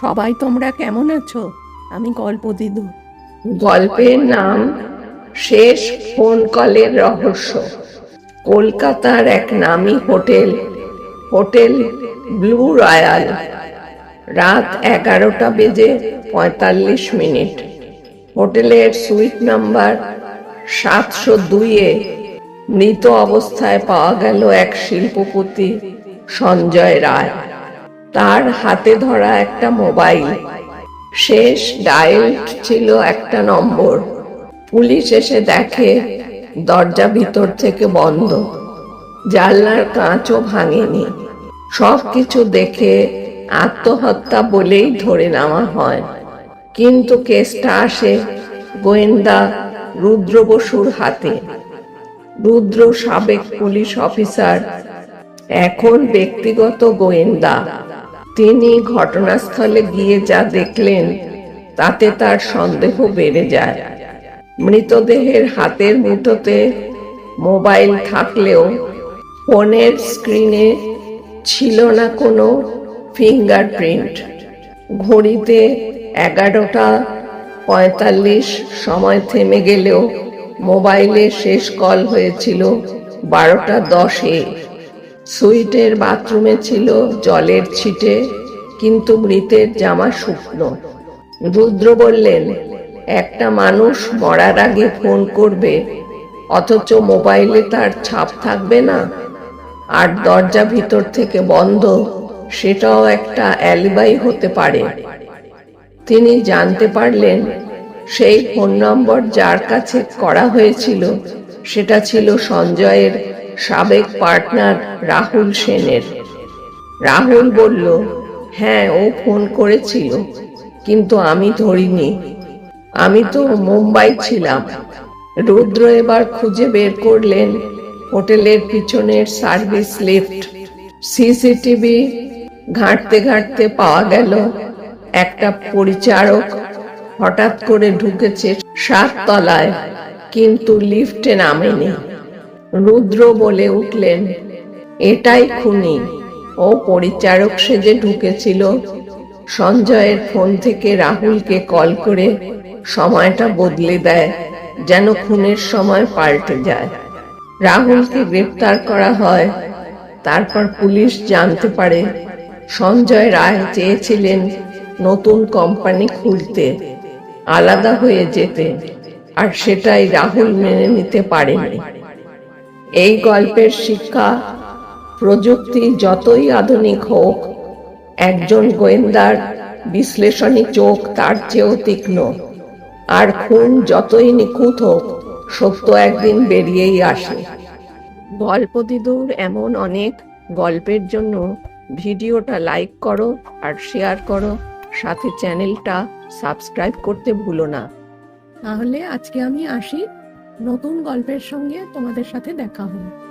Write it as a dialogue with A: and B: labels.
A: সবাই তোমরা কেমন আছো? আমি গল্প দিদু
B: গল্পের নাম শেষ ফোন কলের রহস্য। কলকাতার এক নামী হোটেল হোটেল ব্লু রয়্যাল। রাত এগারোটা বেজে পঁয়তাল্লিশ মিনিট। হোটেলের সুইট নাম্বার সাতশো দুইয়ে মৃত অবস্থায় পাওয়া গেল এক শিল্পপতি সঞ্জয় রায়। তার হাতে ধরা একটা মোবাইল। শেষ ডায়াল ছিল একটা নম্বর। পুলিশ এসে দেখে দরজা ভিতর থেকে বন্ধ। জানলার কাঁচও ভাঙেনি। সব কিছু দেখে আত্মহত্যা বলেই ধরে নেওয়া হয়। কিন্তু কেসটা আসে গোয়েন্দা রুদ্র বসুর হাতে। রুদ্র সাবেক পুলিশ অফিসার, এখন ব্যক্তিগত গোয়েন্দা। তিনি ঘটনাস্থলে গিয়ে যা দেখলেন, তাতে তার সন্দেহ বেড়ে যায়। মৃতদেহের হাতের মুঠোতে মোবাইল থাকলেও ফোনের স্ক্রিনে ছিল না কোনো ফিঙ্গারপ্রিন্ট। ঘড়িতে এগারোটা পঁয়তাল্লিশ সময় থেমে গেলেও মোবাইলে শেষ কল হয়েছিল বারোটা দশে। সুইটের বাথরুমে ছিল জলের ছিটে, কিন্তু মৃতের জামা শুকনো। রুদ্র বললেন, একটা মানুষ মরার আগে ফোন করবে, অথচ মোবাইলে তার ছাপ থাকবে না। আর দরজা ভিতর থেকে বন্ধ, সেটাও একটা অ্যালিবাই হতে পারে। তিনি জানতে পারলেন, সেই ফোন নম্বর যার কাছে করা হয়েছিল, সেটা ছিল সঞ্জয়ের সাবেক পার্টনার রাহুল সেনের। রাহুল বলল হ্যাঁ ও ফোন করেছিল, কিন্তু আমি ধরিনি। আমি তো মুম্বাই ছিলাম। রুদ্র এবার খুঁজে বের করলেন হোটেলের পিছনের সার্ভিস লিফট। সিসিটিভি ঘাঁটতে ঘাঁটতে পাওয়া গেল। একটা পরিচারক হঠাৎ করে ঢুকেছে সাত তলায় কিন্তু লিফটে নামেনি। রুদ্র বলে উঠলেন, এটাই খুনি। ও পরিচারক সেজে ঢুকেছিল। সঞ্জয়ের ফোন থেকে রাহুলকে কল করে সময়টা বদলে দেয়, যেন খুনের সময় পাল্টে যায়। রাহুলকে গ্রেপ্তার করা হয়। তারপর পুলিশ জানতে পারে, সঞ্জয় রায় চেয়েছিলেন নতুন কোম্পানি খুলতে, আলাদা হয়ে যেতে, আর সেটাই রাহুল মেনে নিতে পারেনি। এই গল্পের শিক্ষা প্রযুক্তি যতই আধুনিক হোক একজন গোয়েন্দার বিশ্লেষণী চোখ তার চেয়েও তীক্ষ্ণ। আর খুন যতই নিখুঁত হোক সত্য একদিন বেরিয়েই আসে। গল্প দিদুর এমন অনেক গল্পের জন্য ভিডিওটা লাইক করো আর শেয়ার করো। সাথে চ্যানেলটা সাবস্ক্রাইব করতে ভুলো না।
A: তাহলে আজকে আমি আসি। নতুন গল্পের সঙ্গে তোমাদের সাথে দেখা হবে।